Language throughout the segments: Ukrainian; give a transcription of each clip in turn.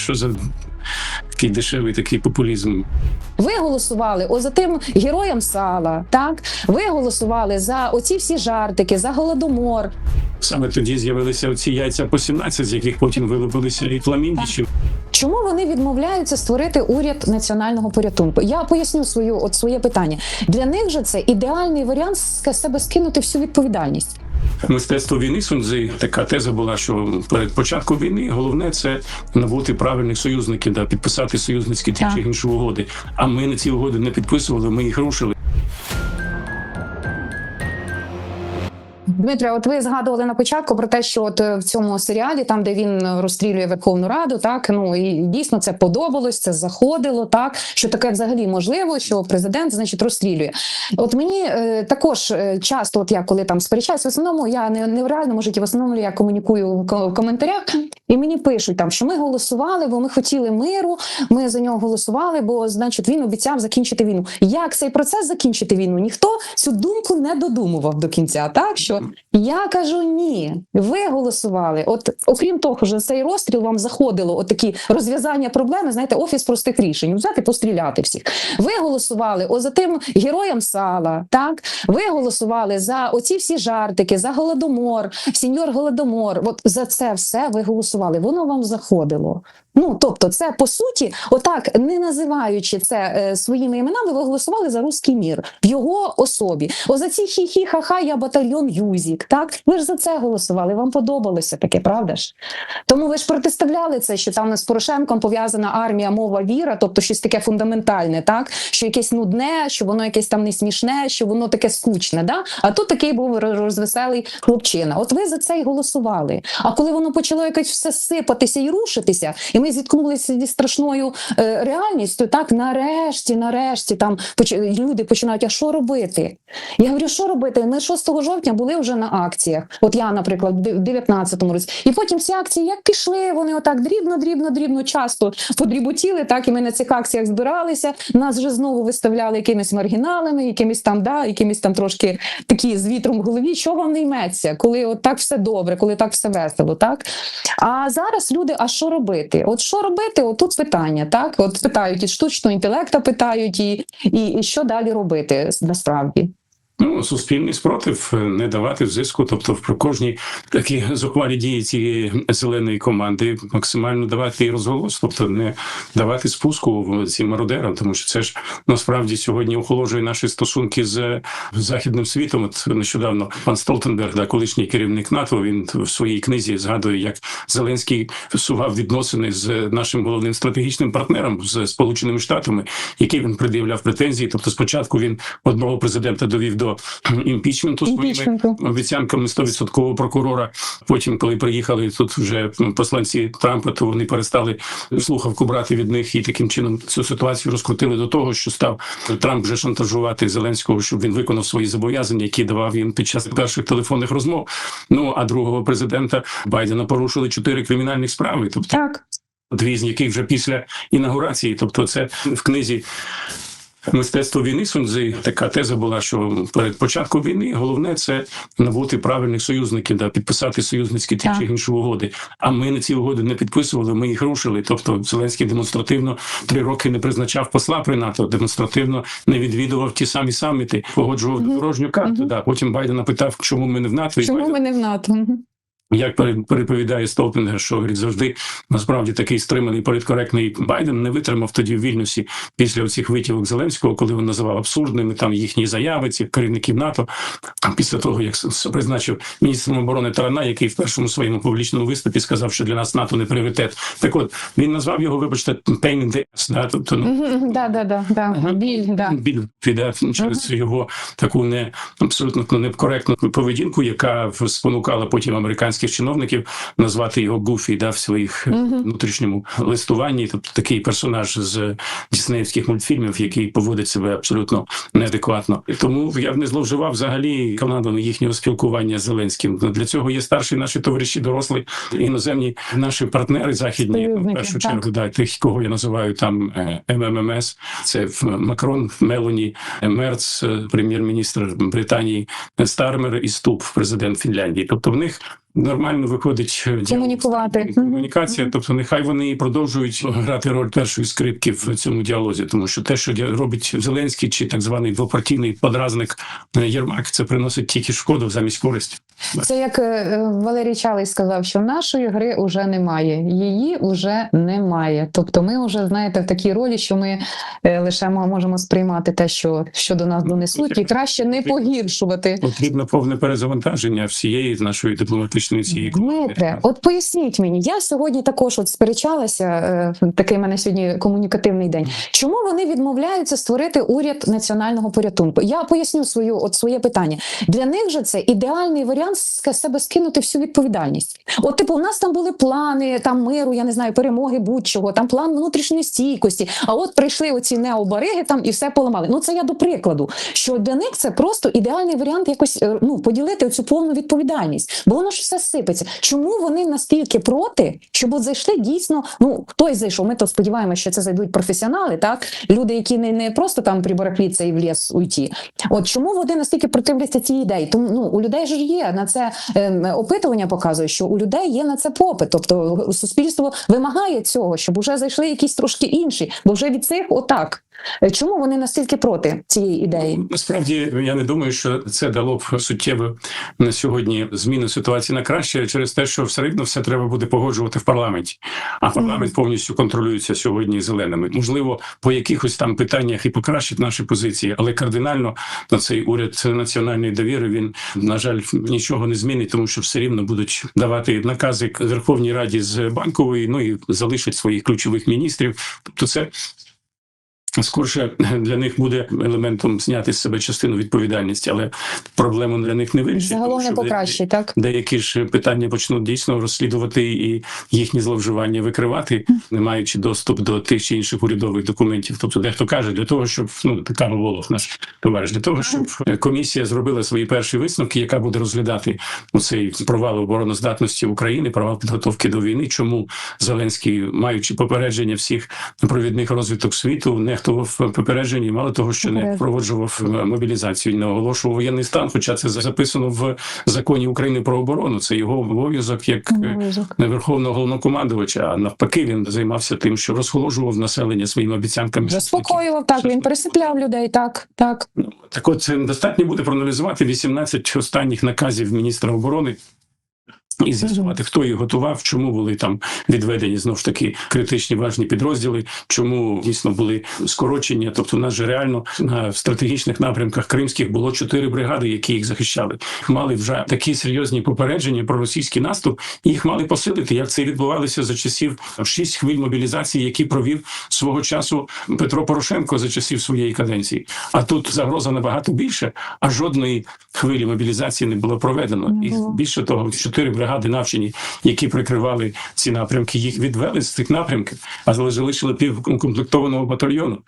що за такий дешевий такий популізм? Ви голосували о за тим героям сала. Так ви голосували за оці всі жартики, за голодомор. Саме тоді з'явилися ці яйця по 17, з яких потім вилупилися і фламіндічі. Чому вони відмовляються створити уряд національного порятунку? Я поясню свою от своє питання. Для них же це ідеальний варіант з себе скинути всю відповідальність. Мистецтво війни Сунзи така теза була, що перед початком війни головне це набути правильних союзників, да, підписати союзницькі ті чи інші угоди. А ми на ці угоди не підписували, ми їх рушили. Дмитре, от ви згадували на початку про те, що от е, в цьому серіалі, там де він е, розстрілює Верховну Раду, так ну і дійсно це подобалось, це заходило, так що таке взагалі можливо, що президент, значить, розстрілює. От мені е, також е, часто, от я коли там сперечаюсь, в основному я не, не в реальному житті, в основному я комунікую в ко- в коментарях, і мені пишуть там, що ми голосували, бо ми хотіли миру. Ми за нього голосували, бо значить він обіцяв закінчити війну. Як цей процес закінчити війну? Ніхто цю думку не додумував до кінця. Так що я кажу ні. Ви голосували. От окрім того, що цей розстріл вам заходило, от такі розв'язання проблеми. Знаєте, офіс простих рішень. Взяти постріляти всіх. Ви голосували о за тим героям сала. Так ви голосували за оці всі жартики, за голодомор, сіньор голодомор. От за це все ви голосували. Воно вам заходило. Ну тобто, це по суті, отак, не називаючи це е, своїми іменами, ви голосували за руський мір в його особі. О за ці хі-хі, ха-ха, я батальйон Юзік. Так ви ж за це голосували. Вам подобалося таке, правда ж? Тому ви ж протиставляли це, що там з Порошенком пов'язана армія, мова, віра, тобто щось таке фундаментальне, так що якесь нудне, що воно якесь там не смішне, що воно таке скучне. Да? А тут такий був розвеселий хлопчина. От ви за це й голосували. А коли воно почало якось все сипатися і рушитися, і ми зіткнулися зі страшною е, реальністю, так нарешті, нарешті, там поч- люди починають, а що робити? Я говорю, що робити? Ми 6 жовтня були вже на акціях. От я, наприклад, в 19-му році. І потім ці акції як пішли, вони отак дрібно, дрібно, дрібно, часто подріботіли. Так і ми на цих акціях збиралися. Нас вже знову виставляли якимись маргіналами, якимись там, да, якимись там трошки такі з вітром в голові. Що вам не йметься, коли от так все добре, коли так все весело, так? А зараз люди, а що робити? От що робити? От тут питання, так? От питають і штучного інтелекта, питають, і, і, і що далі робити насправді. Ну, суспільний спротив, е, не давати зиску, тобто при кожній такі зухвалі дії цієї зеленої команди максимально давати і розголос, тобто не давати спуску цим мародерам, тому що це ж насправді сьогодні охолоджує наші стосунки з західним світом. От нещодавно пан Столтенберг, да, колишній керівник НАТО, він в своїй книзі згадує, як Зеленський сував відносини з нашим головним стратегічним партнером з Сполученими Штатами, які він пред'являв претензії. Тобто, спочатку він одного президента довів до імпічменту своїми обіцянками 100% прокурора. Потім, коли приїхали тут вже посланці Трампа, то вони перестали слухавку брати від них і таким чином цю ситуацію розкрутили до того, що став Трамп вже шантажувати Зеленського, щоб він виконав свої зобов'язання, які давав він під час перших телефонних розмов. Ну а другого президента Байдена порушили чотири кримінальних справи, тобто Так. дві з яких вже після інаугурації. Тобто, це в книзі. Мистецтво війни Сунзи така теза була, що перед початком війни головне це набути правильних союзників, да, підписати союзницькі ті чи інші угоди. А ми на ці угоди не підписували, ми їх рушили. Тобто Зеленський демонстративно три роки не призначав посла при НАТО, демонстративно не відвідував ті самі саміти, погоджував дорожню карту. Да. Потім Байдена питав, чому ми не в НАТО, Чому Байден ми не в НАТО? Як пере- переповідає Столтенгер, що говорить, завжди насправді такий стриманий політкоректний Байден не витримав тоді в Вільнюсі після оцих витівок Зеленського, коли він називав абсурдними там їхні заяви, цих керівників НАТО. Після того, як призначив міністром оборони Тарана, який в першому своєму публічному виступі сказав, що для нас НАТО не пріоритет. Так от він назвав його, вибачте, pain in the ass, да? тобто ну, Да, да, да, да. Біль, да. біль піде через його таку не абсолютно некоректну поведінку, яка спонукала потім американських чиновників назвати його Гуфі да, в своїх е, Мгм. внутрішньому листуванні. Тобто такий персонаж з діснеївських мультфільмів, який поводить себе абсолютно неадекватно. Тому я б не зловживав взагалі канадом їхнього спілкування з Зеленським. Для цього є старші наші товариші, дорослі іноземні наші партнери західні в першу так. чергу да, тих, кого я називаю там е, МММС, це Макрон, Мелоні, е, Мерц, прем'єр-міністр Британії, Стармер і Ступ, президент Фінляндії. Тобто в них нормально виходить е. Комунікувати. Комунікація, тобто нехай вони і продовжують грати роль першої скрипки в цьому діалозі, тому що те, що робить Зеленський чи так званий двопартійний подразник е, Єрмак, це приносить тільки шкоду замість користі. Це як е, Валерій Чалий сказав, що нашої гри вже немає, її вже немає. Тобто, ми вже знаєте в такій ролі, що ми е, лише можемо сприймати те, що, що до нас донесуть, і краще не погіршувати. Потрібно повне перезавантаження всієї нашої дипломатичної цієї Дмитре, от поясніть мені, я сьогодні також от сперечалася, е, такий в мене сьогодні комунікативний день. Чому вони відмовляються створити уряд національного порятунку? Я поясню свою от своє питання. Для них же це ідеальний варіант з себе скинути всю відповідальність. От, типу, у нас там були плани там миру, я не знаю, перемоги будь-чого, там план внутрішньої стійкості. А от прийшли оці необариги там і все поламали. Ну це я до прикладу, що для них це просто ідеальний варіант якось е, ну поділити цю повну відповідальність, бо воно ж все сипеться. Чому вони настільки проти, щоб от зайшли дійсно? Ну хтось зайшов. Ми то сподіваємося, що це зайдуть професіонали, так люди, які не, не просто там приборахліться і в ліс уйти. От чому вони настільки противляться цій ідеї? Тому ну у людей ж є на це ем, опитування показує, що у людей є на це попит. Тобто суспільство вимагає цього, щоб вже зайшли якісь трошки інші, бо вже від цих отак. Е, Чому вони настільки проти цієї ідеї? Насправді я не думаю, що це дало б суттєву на сьогодні зміну ситуації на краще через те, що все рівно все треба буде погоджувати в парламенті. А парламент повністю контролюється сьогодні зеленими. Можливо, по якихось там питаннях і покращить наші позиції, але кардинально на цей уряд національної довіри він на жаль нічого не змінить, тому що все рівно будуть давати накази Верховній Раді з банкової, ну і залишать своїх ключових міністрів. Тобто, це скорше для них буде елементом зняти з себе частину відповідальності, але проблему для них не вирішить. Загалом не покращить, так? Деякі ж питання почнуть дійсно розслідувати і їхні зловживання викривати, не маючи доступ до тих чи інших урядових документів. Тобто, дехто каже, для того, щоб ну Карл Волох, наш товариш, для того, щоб комісія зробила свої перші висновки, яка буде розглядати цей провал обороноздатності України, провал підготовки до війни. Чому Зеленський, маючи попередження всіх провідних розвиток світу, нехтував попередження, і мало того, що не впроваджував е, мобілізацію, не оголошував воєнний стан, хоча це записано в законі України про оборону. Це його обов'язок як е, верховного головнокомандувача. А навпаки, він займався тим, що розхолоджував населення своїми обіцянками. Заспокоював так. Він пересипляв людей. Так, так. Ну, Так от це достатньо буде проаналізувати 18 останніх наказів міністра оборони. І з'ясувати, хто їх готував, чому були там відведені знов ж таки критичні важні підрозділи, чому дійсно були скорочення. Тобто, у нас же реально на стратегічних напрямках кримських було чотири бригади, які їх захищали. Мали вже такі серйозні попередження про російський наступ, і їх мали посилити. Як це відбувалося за часів шість хвиль мобілізації, які провів свого часу Петро Порошенко за часів своєї каденції. А тут загроза набагато більше, а жодної хвилі мобілізації не було проведено. І більше того, чотири бригади навчені, які прикривали ці напрямки, їх відвели з цих напрямків, а залишили півкомплектованого батальйону.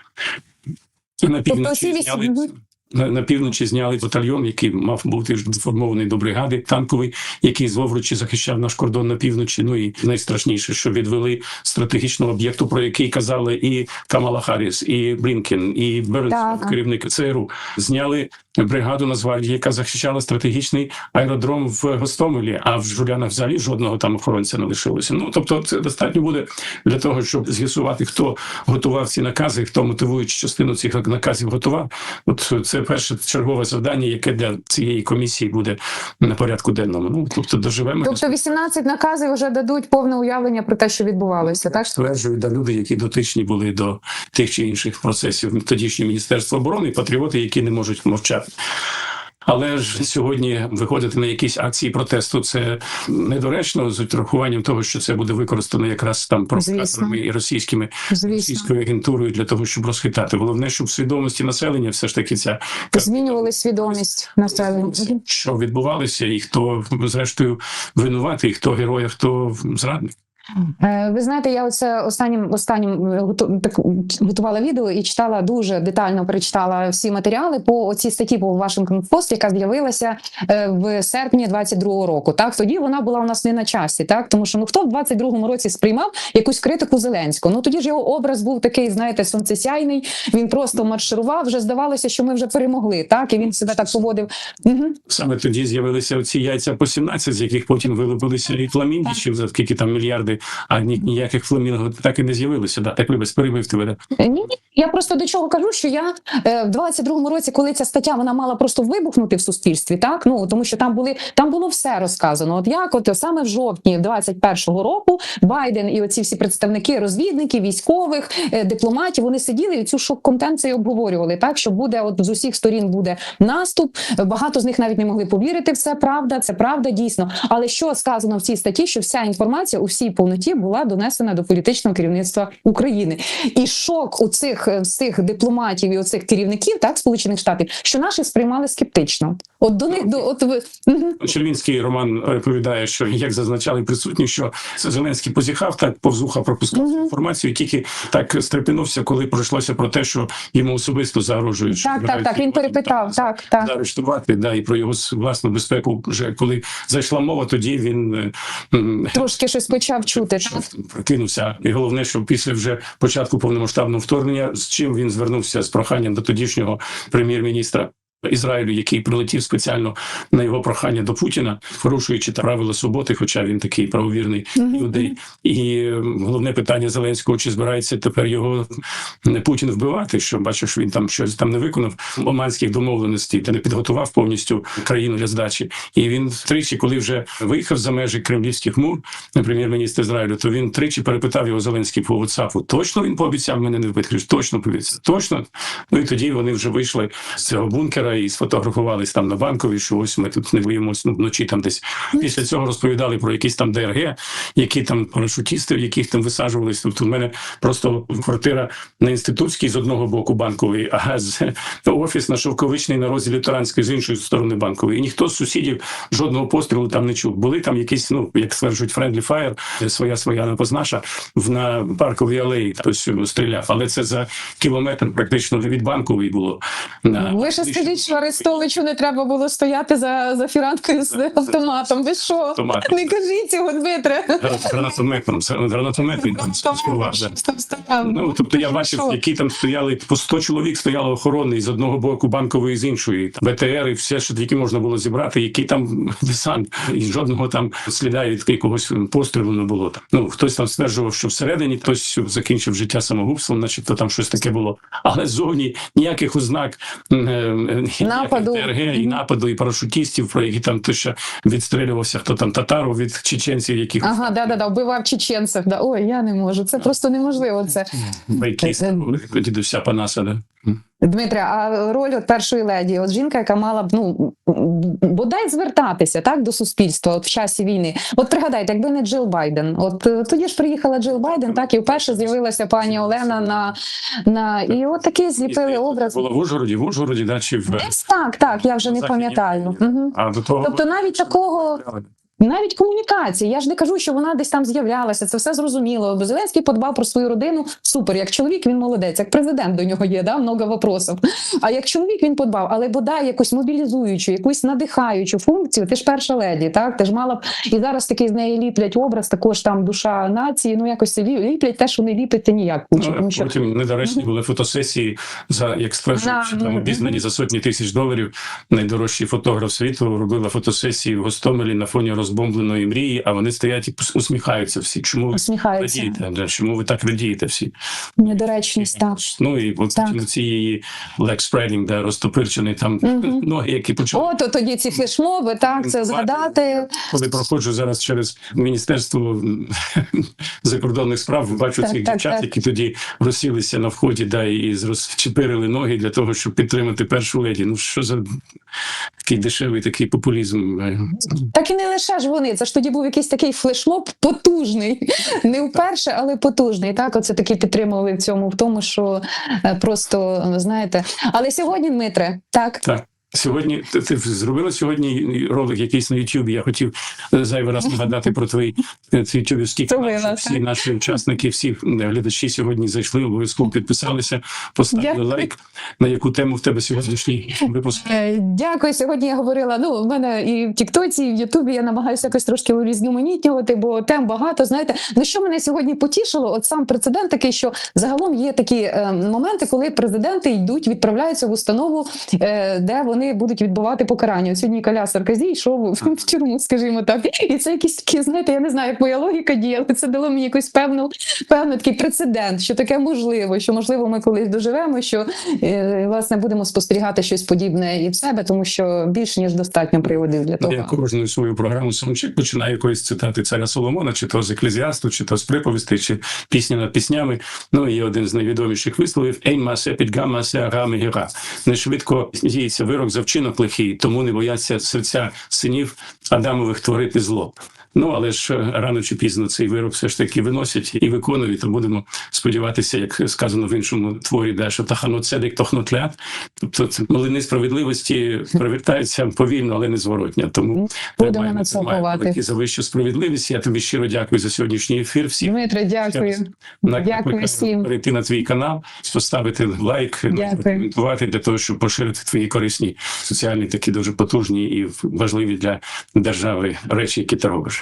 На Тобто півночі зняли на, на півночі зняли батальйон, який мав бути сформований до бригади танковий, який з Вовручі захищав наш кордон на півночі. Ну і найстрашніше, що відвели стратегічного об'єкту, про який казали і Камала Харріс, і Блінкен, і Бернс, керівник ЦРУ. Зняли бригаду Нацгвардії, яка захищала стратегічний аеродром в Гостомелі. А в Жулянах взагалі жодного там охоронця не лишилося. Ну тобто, це достатньо буде для того, щоб з'ясувати, хто готував ці накази, хто мотивуючи частину цих наказів готував. От це перше чергове завдання, яке для цієї комісії буде на порядку денному. Ну тобто доживемо. Тобто 18 наказів вже дадуть повне уявлення про те, що відбувалося, так? Стверджують да люди, які дотичні були до тих чи інших процесів тодішнє міністерство оборони, патріоти, які не можуть мовчати. Але ж сьогодні виходити на якісь акції протесту це недоречно з урахуванням того, що це буде використано якраз там провокаторами і російськими Звісно. російською агентурою для того, щоб розхитати. Головне, щоб свідомості населення все ж таки ця Змінювали свідомість населення. що відбувалося, і хто зрештою винуватий, хто герой, а хто зрадник. Е, Ви знаєте, я оце останнім останнім е, так, готувала відео і читала дуже детально перечитала всі матеріали по оцій статті по Washington Post, яка з'явилася е, в серпні 22-го року. Так тоді вона була у нас не на часі, так тому що ну хто в 22-му році сприймав якусь критику Зеленського? Ну тоді ж його образ був такий, знаєте, сонцесяйний. Він просто марширував. Вже здавалося, що ми вже перемогли. Так і він себе так поводив. Угу. Саме тоді з'явилися оці яйця по 17, з яких потім вилупилися і фламінги, чи за скільки там мільярди, а ні, ніяких фламінго так і не з'явилося. Да, так вибач, перебив тебе. Да. Ні. Я просто до чого кажу, що я е, в 22-му році, коли ця стаття вона мала просто вибухнути в суспільстві, так ну тому що там були там було все розказано. От як от саме в жовтні 21-го року Байден і оці всі представники розвідників, військових, е, дипломатів, вони сиділи і цю шок-контенцію обговорювали. Так що буде, от з усіх сторін буде наступ. Багато з них навіть не могли повірити в це. Правда, це правда дійсно. Але що сказано в цій статті, що вся інформація у всій повноті була донесена до політичного керівництва України, і шок у цих е, цих дипломатів і у цих керівників, так сполучених штатів, що наші сприймали скептично. От до них до от ви Червінський Роман розповідає, що як зазначали присутні, що Зеленський позіхав так повзуха пропускав Мгм. інформацію, тільки так стрепенувся, коли пройшлося про те, що йому особисто загрожують. так, так, так. Він перепитав. Так, так. Заарештувати, да, і про його власну безпеку. Вже коли зайшла мова, тоді він е, Трошки щось почав чути. Прокинувся. І головне, що після вже початку повномасштабного вторгнення, з чим він звернувся з проханням до тодішнього прем'єр-міністра. Ізраїлю, який прилетів спеціально на його прохання до Путіна, порушуючи правила суботи, хоча він такий правовірний Мгм. юдей. І е, головне питання Зеленського: чи збирається тепер його не Путін вбивати? Що бачиш, він там щось там не виконав оманських домовленостей, та не підготував повністю країну для здачі. І він тричі, коли вже виїхав за межі кремлівських мур, прем'єр-міністр Ізраїлю, то він тричі перепитав його Зеленський по WhatsApp, Точно він пообіцяв мене не вбити? Точно пообіцяв, точно. Ну і тоді вони вже вийшли з цього бункера і сфотографувались там на банковій, що ось ми тут не боїмось ну, вночі там десь. Після цього розповідали про якісь там ДРГ, які там парашутісти, яких там висаджувались. Тобто в мене просто квартира на інститутській з одного боку банкової, а з офіс на шовковичний на розі лютеранської з іншої сторони банкової. І ніхто з сусідів жодного пострілу там не чув. Були там якісь, ну як стверджують, friendly fire, своя своя напознаша в на парковій алеї. Хтось стріляв, але це за кілометр практично від банкової було. Ви ще скажіть, що Арестовичу не треба було стояти за, за фіранкою з автоматом. Ви що? Не кажіть цього, Дмитре. гранатометом. Гранатомет він там співав. да. Там стояв. Ну, тобто я бачив, які там стояли по 100 чоловік стояло охорони з одного боку банкової, з іншої там, БТР і все, що тільки можна було зібрати, які там десант, і жодного там сліда від якогось пострілу не було. Там. Ну хтось там стверджував, що всередині хтось закінчив життя самогубством, начебто там щось таке було. Але зовні ніяких ознак е, Нападу. РГ і нападу, і парашутістів, про які там то ще відстрілювався, хто там татару від чеченців, яких Ага, да, да, да, вбивав чеченців. Да. Ой, я не можу. Це просто неможливо. Це Е, е, дідуся Панаса. Да? Дмитре, а роль от першої леді, от жінка, яка мала б ну бодай звертатися так до суспільства от в часі війни. От пригадайте, якби не Джил Байден, от е, тоді ж приїхала Джил Байден, так і вперше з'явилася пані Олена на, на і от такий зліпили образ. Було в Ужгороді, в Ужгороді, да, чи в Десь так, так, я вже не пам'ятаю. Угу. а до того Тобто навіть такого навіть комунікації. Я ж не кажу, що вона десь там з'являлася. Це все зрозуміло. Бо Зеленський подбав про свою родину. Супер. Як чоловік він молодець, як президент до нього є, да, много вопросів. А як чоловік він подбав, але бодай якусь мобілізуючу, якусь надихаючу функцію. Ти ж перша леді, так ти ж мала б і зараз такий з неї ліплять образ, також там душа нації. Ну якось це ліплять те, що не ліпить, ніяк. Кучу, Ну, тому що Потім недоречні були фотосесії за як стверджують, що ну, там ну, обізнані за сотні тисяч доларів. Найдорожчий фотограф світу робила фотосесії в Гостомелі на фоні розбомбленої мрії, а вони стоять і усміхаються всі. Чому ви радієте? Чому ви так радієте всі? Недоречність, так. Ну і от Так. ці її spreading, де розтопирчені там Мгм. ноги, які почали. От от тоді ці флешмоби, так це згадати. Коли проходжу зараз через міністерство закордонних справ, бачу Так, цих так, дівчат, так. які тоді розсілися на вході, да і розчепирили ноги для того, щоб підтримати першу леді. Ну що за такий дешевий такий популізм? е. Так і не лише ж вони. Це ж тоді був якийсь такий флешмоб потужний. Не вперше, але потужний. Так, оце таки підтримували в цьому, в тому, що е, просто знаєте. Але сьогодні, Дмитре, так. Так. Сьогодні ти, зробила сьогодні ролик якийсь на Ютубі. Я хотів е, зайвий раз нагадати про твій е, твій. Зробила, щоб Всі наші учасники, всі е, глядачі сьогодні зайшли, обов'язково підписалися, поставили Дякую. лайк. На яку тему в тебе сьогоднішній випуск? Е, Дякую. Сьогодні я говорила. Ну, в мене і в Тіктоці, і в Ютубі я намагаюся якось трошки урізноманітнювати, бо тем багато. Знаєте, ну що мене сьогодні потішило? От сам прецедент такий, що загалом є такі е, моменти, коли президенти йдуть, відправляються в установу, е, де вони будуть відбувати покарання. От сьогодні Каля Сарказі йшов в, тюрму, скажімо так. І це якісь такі, знаєте, я не знаю, як моя логіка діє, але це дало мені якусь певну певний такий прецедент, що таке можливо, що можливо ми колись доживемо, що е, власне будемо спостерігати щось подібне і в себе, тому що більше ніж достатньо приводів для того. Я кожну свою програму Самчик починаю якоїсь цитати царя Соломона, чи то з еклезіасту, чи то з приповістей, чи пісні над піснями. Ну і один з найвідоміших висловів Ейн масе підга масе арами гера. Не швидко діється вирок за вчинок лихий, тому не бояться серця синів Адамових творити зло. Ну але ж е, рано чи пізно цей вирок все ж таки виносять і виконують. То будемо сподіватися, як сказано в іншому творі, де що тахано цедек тохнотлят. Тобто це млини справедливості привертаються повільно, але незворотня. Тому Будемо на це тримаємо за вищу справедливість. Я тобі щиро дякую за сьогоднішній ефір. Всім Дмитре, дякую. Дякую всім. перейти на твій канал, поставити лайк, коментувати для того, щоб поширити твої корисні соціальні, такі дуже потужні і важливі для держави речі, які ти робиш.